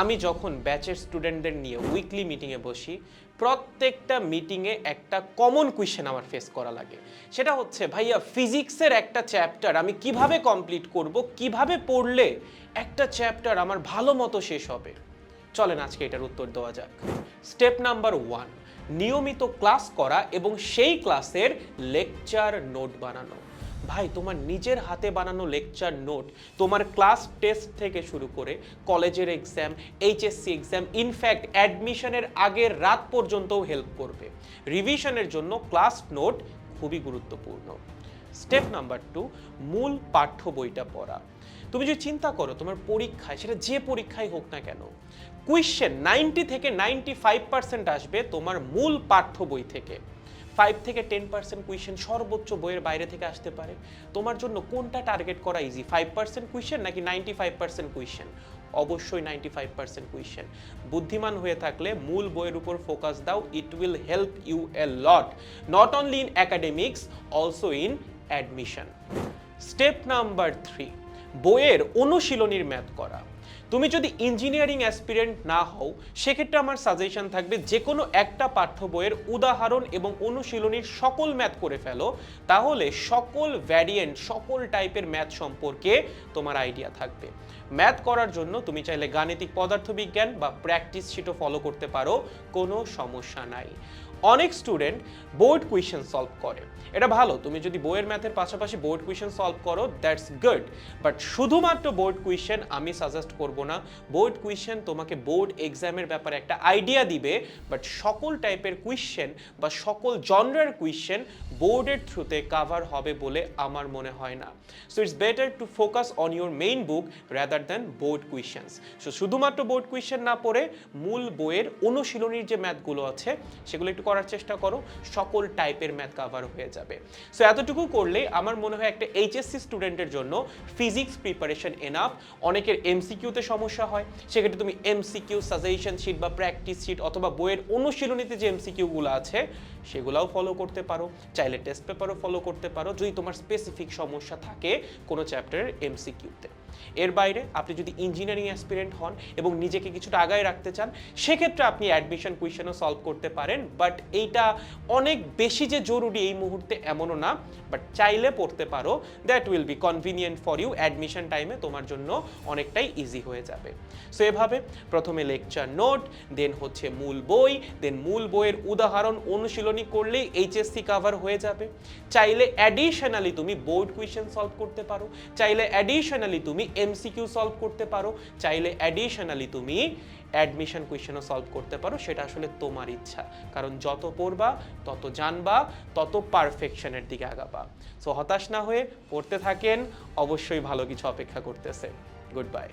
আমি যখন ব্যাচের স্টুডেন্টদের নিয়ে উইকলি মিটিংয়ে বসি, প্রত্যেকটা মিটিংয়ে একটা কমন কোয়েশ্চেন আমার ফেস করা লাগে। সেটা হচ্ছে, ভাইয়া ফিজিক্সের একটা চ্যাপ্টার আমি কীভাবে কমপ্লিট করব, কীভাবে পড়লে একটা চ্যাপ্টার আমার ভালো মতো শেষ হবে? চলেন আজকে এটার উত্তর দেওয়া যাক। স্টেপ নাম্বার ওয়ান নিয়মিত ক্লাস করা এবং সেই ক্লাসের লেকচার নোট বানানো। ভাই, তোমার নিজের হাতে বানানো লেকচার নোট তোমার ক্লাস টেস্ট থেকে শুরু করে কলেজের এক্সাম এইচএসসি এক্সাম ইনফ্যাক্ট অ্যাডমিশনের আগের রাত পর্যন্তও হেল্প করবে। রিভিশনের জন্য ক্লাস নোট খুবই গুরুত্বপূর্ণ। স্টেপ নাম্বার টু মূল পাঠ্য বইটা পড়া। তুমি যদি চিন্তা করো, তোমার পরীক্ষায়, সেটা যে পরীক্ষায় হোক না কেন কুইশ্চেন নাইনটি থেকে নাইনটি ফাইভ পার্সেন্ট আসবে তোমার মূল পাঠ্য বই থেকে। ফাইভ থেকে টেন পার্সেন্ট কুইশ্চেন সর্বোচ্চ বইয়ের বাইরে থেকে আসতে পারে। তোমার জন্য কোনটা টার্গেট করা ইজি ফাইভ পার্সেন্ট কুইশ্চেন নাকি নাইনটি ফাইভ পার্সেন্ট কুইশ্চেন অবশ্যই নাইনটি ফাইভ পার্সেন্ট কুইশ্চেন বুদ্ধিমান হয়ে থাকলে মূল বইয়ের উপর ফোকাস দাও। It will help you a lot not only in academics also in admission step number three বইয়ের অনুশীলনীর ম্যাথ করা। তুমি যদি ইঞ্জিনিয়ারিং অ্যাসপিরেন্ট না হও, সেক্ষেত্রে আমার সাজেশন থাকবে যে কোনো একটা পাঠ্য বইয়ের উদাহরণ এবং অনুশীলনীর সকল ম্যাথ করে ফেলো, তাহলে সকল ভ্যারিয়েন্ট সকল টাইপের ম্যাথ সম্পর্কে তোমার আইডিয়া থাকবে। ম্যাথ করার জন্য তুমি চাইলে গাণিতিক পদার্থবিজ্ঞান বা প্র্যাকটিস শিটও ফলো করতে পারো, কোনো সমস্যা নাই। অনেক স্টুডেন্ট বোর্ড কুয়েশন সলভ করে। এটা ভালো, তুমি যদি বইয়ের ম্যাথের পাশাপাশি বোর্ড কুয়েশন সলভ করো দ্যাটস গুড বাট শুধুমাত্র বোর্ড কুয়েশন আমি সাজেস্ট করব না। বোর্ড কুয়েশন তোমাকে বোর্ড এক্সামের ব্যাপারে একটা আইডিয়া দিবে বাট সকল টাইপের কুয়েশন বা সকল জনরার কুয়েশন বোর্ডের থ্রুতে কাভার হবে বলে আমার মনে হয় না। So it's better to focus on your main book rather than board questions so শুধুমাত্র বোর্ড কুয়েশন না পড়ে মূল বইয়ের অনুশীলনীর যে ম্যাথগুলো আছে, সেগুলো একটু করার চেষ্টা করো, সকল টাইপের ম্যাথ কাভার হয়ে যাবে। সো এতটুকু করলে আমার মনে হয় একটা এইচএসসি স্টুডেন্টের জন্য ফিজিক্স প্রিপারেশন এনাফ অনেকের এমসিকিউতে সমস্যা হয়, সেক্ষেত্রে তুমি এমসিকিউ সাজেশন শিট বা প্র্যাকটিস শিট অথবা বইয়ের অনুশীলনীতে যে এমসিকিউগুলো আছে, সেগুলাও ফলো করতে পারো। চাইলে টেস্ট পেপারও ফলো করতে পারো। যদি তোমার স্পেসিফিক সমস্যা থাকে কোনো চ্যাপ্টারের এমসিকিউতে এর বাইরে আপনি যদি ইঞ্জিনিয়ারিং অ্যাসপিরেন্ট হন এবং নিজেকে কিছুটা আগায় রাখতে চান, সেক্ষেত্রে আপনি অ্যাডমিশন কুয়েশনও সলভ করতে পারেন। বাট এইটা অনেক বেশি যে জরুরি এই মুহূর্তে এমনও না। বাট চাইলে পড়তে পারো। That will be convenient for you admission টাইমে তোমার জন্য অনেকটাই ইজি হয়ে যাবে। সো এভাবে প্রথমে লেকচার নোট দেন হচ্ছে মূল বই দেন মূল বইয়ের উদাহরণ অনুশীলনী করলেই এইচএসসি কাভার হয়ে যাবে। চাইলে অ্যাডিশনালি তুমি বোর্ড কুয়েশন সলভ করতে পারো। চাইলে অ্যাডিশনালি তুমি এমসিকিউ সলভ করতে পারো, চাইলে অ্যাডিশনালি তুমি অ্যাডমিশন কোয়েশনও সলভ করতে পারো, সেটা আসলে তোমার ইচ্ছা। কারণ যত পড়বা, তত জানবা, তত পারফেকশনের দিকে আগাবা। সো হতাশ না হয়ে পড়তে থাকেন, অবশ্যই ভালো কিছু অপেক্ষা করতেছে। Good bye